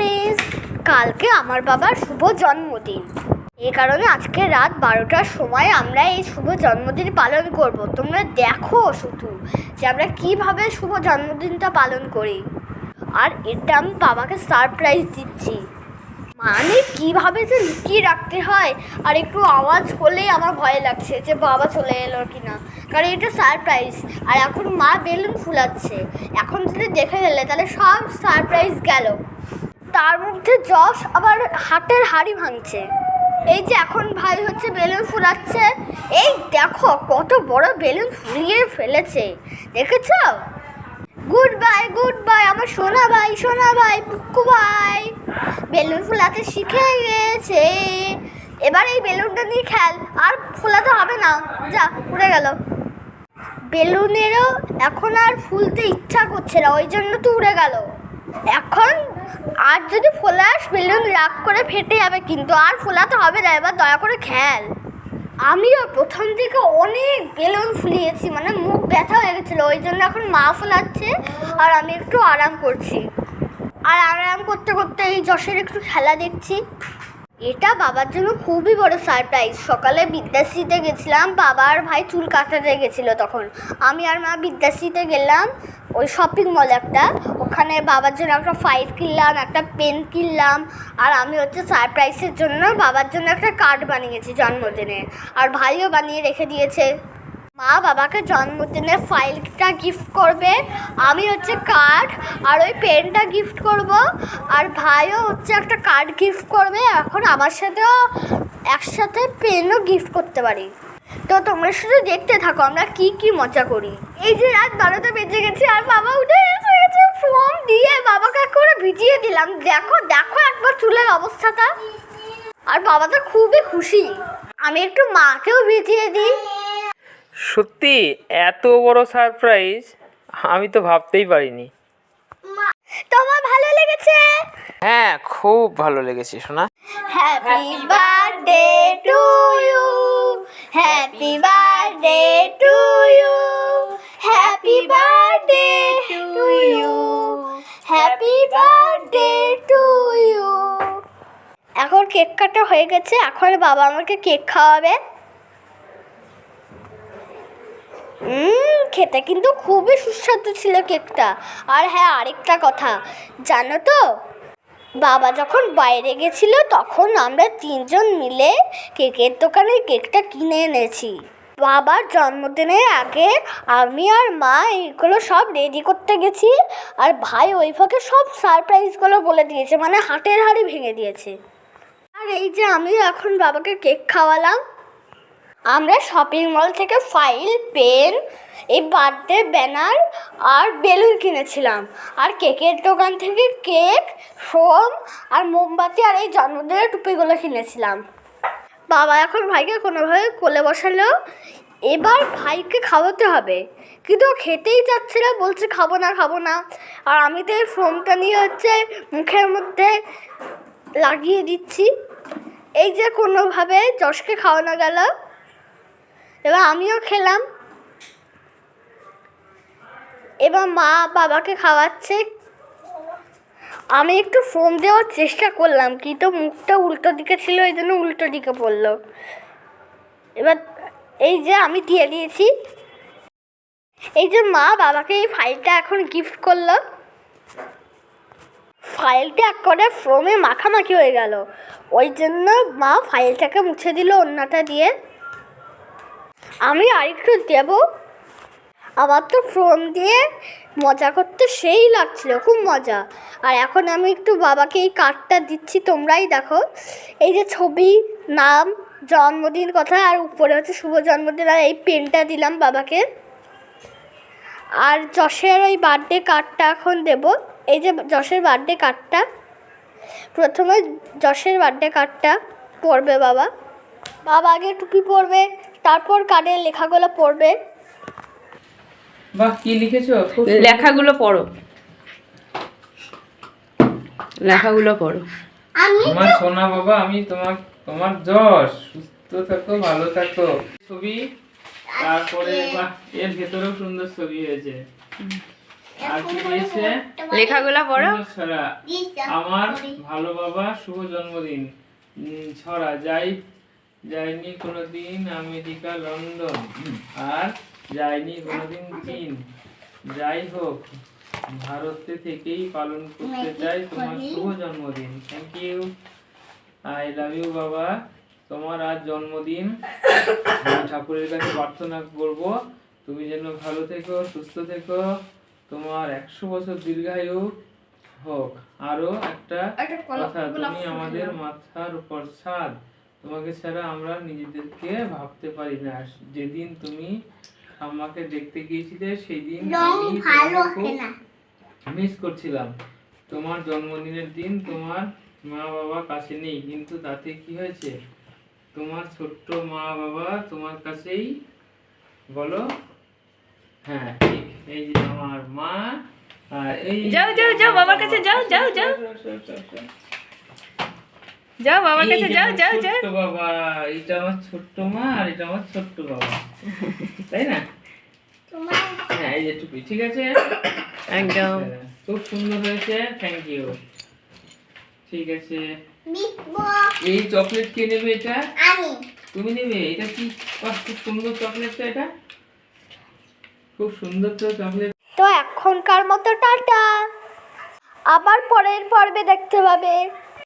Friends কালকে আমার বাবার শুভ জন্মদিন। এই কারণে আজকে রাত বারোটার সময় আমরা এই শুভ জন্মদিন পালন করব। তোমরা দেখো শুধু যে আমরা কীভাবে শুভ জন্মদিনটা পালন করি। আর এটা আমি বাবাকে সারপ্রাইজ দিচ্ছি। মানে কীভাবে যে লুকিয়ে রাখতে হয়, আর একটু আওয়াজ করলেই আমার ভয় লাগছে যে বাবা চলে এলো কি না কারণ এটা সারপ্রাইজ আর এখন মা বেলুন ফুলাচ্ছে। এখন যদি দেখে গেলে তাহলে সব সারপ্রাইজ গেল। তার মধ্যে যশ আবার হাটের হাড়ি ভাঙছে। এই যে এখন ভাই হচ্ছে বেলুন ফুলাচ্ছে। এই দেখো কত বড় বেলুন ফুলিয়ে ফেলেছে। দেখেছ? গুড বাই গুড বাই আমার সোনা ভাই সোনা ভাই পুক্কু ভাই। বেলুন ফুলাতে শিখে গেছে। এবার এই বেলুনটা নিয়ে খেল। আর ফোলাতে হবে না। যা, উড়ে গেল। বেলুনেরও এখন আর ফুলতে ইচ্ছা করছে না, ওই জন্য তো উড়ে গেল। এখন আর যদি ফোলাস বেলুন রাগ করে ফেটে যাবে কিন্তু আর ফোলাতে হবে না, এবার দয়া করে খেল আমিও প্রথম থেকে অনেক বেলুন ফুলিয়েছি মানে মুখ ব্যথা হয়ে গেছিল, ওই জন্য এখন মা ফোলাচ্ছে আর আমি একটু আরাম করছি। আর আরাম করতে করতে এই যশের একটু খেলা দেখছি। এটা বাবার জন্য খুবই বড় সারপ্রাইজ সকালে বিদ্যাশ্রীতে গেছিলাম, বাবা আর ভাই চুল কাটাতে গেছিল তখন। আমি আর মা বিদ্যাশ্রীতে গেলাম ওই শপিং মল একটা। ওখানে বাবার জন্য একটা ফাইল কিনলাম, একটা পেন কিনলাম। আর আমি হচ্ছে সারপ্রাইজের জন্য বাবার জন্য একটা কার্ড বানিয়েছি জন্মদিনে। আর ভাইও বানিয়ে রেখে দিয়েছে। মা বাবাকে জন্মদিনের ফাইলটা গিফট করবে। আমি হচ্ছে কার্ড আর ওই পেনটা গিফট করব। আর ভাইও হচ্ছে একটা কার্ড গিফট করবে। এখন আমার সাথেও একসাথে পেনও গিফট করতে পারি। তো তোমরা শুধু দেখতে থাকো আমরা কি কি মজা করি। এই যে রাত বারোটা বেজে গেছে আর বাবা উঠে গেছে ফোম দিয়ে বাবাকে করে ভিজিয়ে দিলাম। দেখো দেখো একবার চুলের অবস্থাটা। আর বাবা তো খুবই খুশি। আমি একটু মাকেও ভিজিয়ে দিই। সত্যি এত বড় সারপ্রাইজ আমি তো ভাবতেই পারিনি। তোমার ভালো লেগেছে? হ্যাঁ খুব ভালো লেগেছে শোনা happy birthday to you happy birthday to you happy birthday to you happy birthday to you এখন কেক কাটা হয়ে গেছে, এখন বাবা আমাকে কেক খাওয়াবে। খেতে কিন্তু খুবই সুস্বাদু ছিল কেকটা আর হ্যাঁ আরেকটা কথা। জানো তো বাবা যখন বাইরে গেছিল, তখন আমরা তিনজন মিলে কেকের দোকানে কেকটা কিনে এনেছি। বাবার জন্মদিনের আগে আমি আর মা এইগুলো সব রেডি করতে গেছি, আর ভাই ওই ফাঁকে সব সারপ্রাইজগুলো বলে দিয়েছে মানে হাটের হাড়ি ভেঙে দিয়েছে। আর এই যে আমি এখন বাবাকে কেক খাওয়ালাম আমরা শপিং মল থেকে ফাইল পেন এই বার্থডে ব্যানার আর বেলুন কিনেছিলাম। আর কেকের দোকান থেকে কেক, ফোম আর মোমবাতি আর এই জন্মদিনের টুপিগুলো কিনেছিলাম। বাবা এখন ভাইকে কোনোভাবে কোলে বসালো, এবার ভাইকে খাওয়াতে হবে। কিন্তু খেতেই চাচ্ছে না, বলছে খাব না খাব না। আর আমি তো এই ফোমটা নিয়ে হচ্ছে মুখের মধ্যে লাগিয়ে দিচ্ছি। এই যে কোনোভাবে যশকে খাওয়ানো গেল। এবার আমিও খেলাম। এবার মা বাবাকে খাওয়াচ্ছে। আমি একটু ফোম দেওয়ার চেষ্টা করলাম, কিন্তু মুখটা উল্টো দিকে ছিল, এই জন্য উল্টো দিকে পড়ল। এবার এই যে আমি দিয়ে দিয়েছি। এই যে মা বাবাকে এই ফাইলটা এখন গিফট করল। ফাইলটা এক করে ফোমে মাখামাখি হয়ে গেল। ওই জন্য মা ফাইলটাকে মুছে দিল অন্যটা দিয়ে। আমি আরেকটু দেব। আমার তো ফোন দিয়ে মজা করতে সেই লাগছিল, খুব মজা। আর এখন আমি একটু বাবাকে এই কার্ডটা দিচ্ছি, তোমরাই দেখো। এই যে ছবি, নাম, জন্মদিন কথা, আর উপরে হচ্ছে শুভ জন্মদিন, আর এই পেনটা দিলাম বাবাকে। আর যশের ওই বার্থডে কার্ডটা এখন দেব। এই যে যশের বার্থডে কার্ডটা প্রথমে যশের বার্থডে কার্ডটা পড়বে বাবা। বাবা আগে টুপি পরবে তারপর কার্ডের লেখাগুলো পড়বে। বাহ কি লিখেছো? লেখাগুলো পড়ো। লেখাগুলো পড়ো। তোমার সোনা বাবা আমি তোমার তোমার যশ সুস্থ থাকো ভালো থাকো। ছবি তারপরে বাহ এর ভেতরেও সুন্দর ছবি হয়েছে। আর কি দিয়েছে? লেখাগুলো পড়ো। আমার ভালো বাবা শুভ জন্মদিন। উম, ছড়া যাই যাইনি কোনোদিন আমেরিকা লন্ডন। আর যাইনি কোনোদিন চীন। যাই হোক ভারতে থেকেই পালন করতে চাই তোমার শুভ জন্মদিন। Thank you I love you বাবা। তোমার আজ জন্মদিন। আমি ঠাকুরের কাছে প্রার্থনা করব তুমি যেন ভালো থেকো সুস্থ থেকো। তোমার একশো বছর দীর্ঘায়ু হোক। আরও একটা কথা তুমি আমাদের মাথার উপর ছাদ। তোমাকে ছাড়া আমরা নিজেদেরকে ভাবতে পারি না। যেদিন তুমি আমাকে দেখতে গিয়েছিলে সেই দিন আমি তোমাকে খুব মিস করছিলাম। তোমার জন্মদিনের দিন তোমার মা বাবা কাছে নেই কিন্তু তাতে কি হয়েছে? তোমার ছোট্ট মা বাবা তোমার কাছেই বলো? হ্যাঁ ঠিক। এই যে আমার মা আর এই যাও, যাও, যাও, বাবার কাছে যাও, যাও, যাও। যাও বাবার কাছে যাও যাও যাও ছোট্ট বাবা এটা আমার ছোট্ট মা আর এটা আমার ছোট্ট বাবা। তাই না? হ্যাঁ এই যে টুপি ঠিক আছে? একদম। খুব সুন্দর হয়েছে থ্যাংক ইউ ঠিক আছে। এই চকলেট কে নেবে এটা? তুমি নেবে? এটা কি? খুব সুন্দর চকলেট তো এটা। খুব সুন্দর তো চকলেট তো এখনকার মতো টাটা। আবার পরের পর্বে দেখতে পাবে।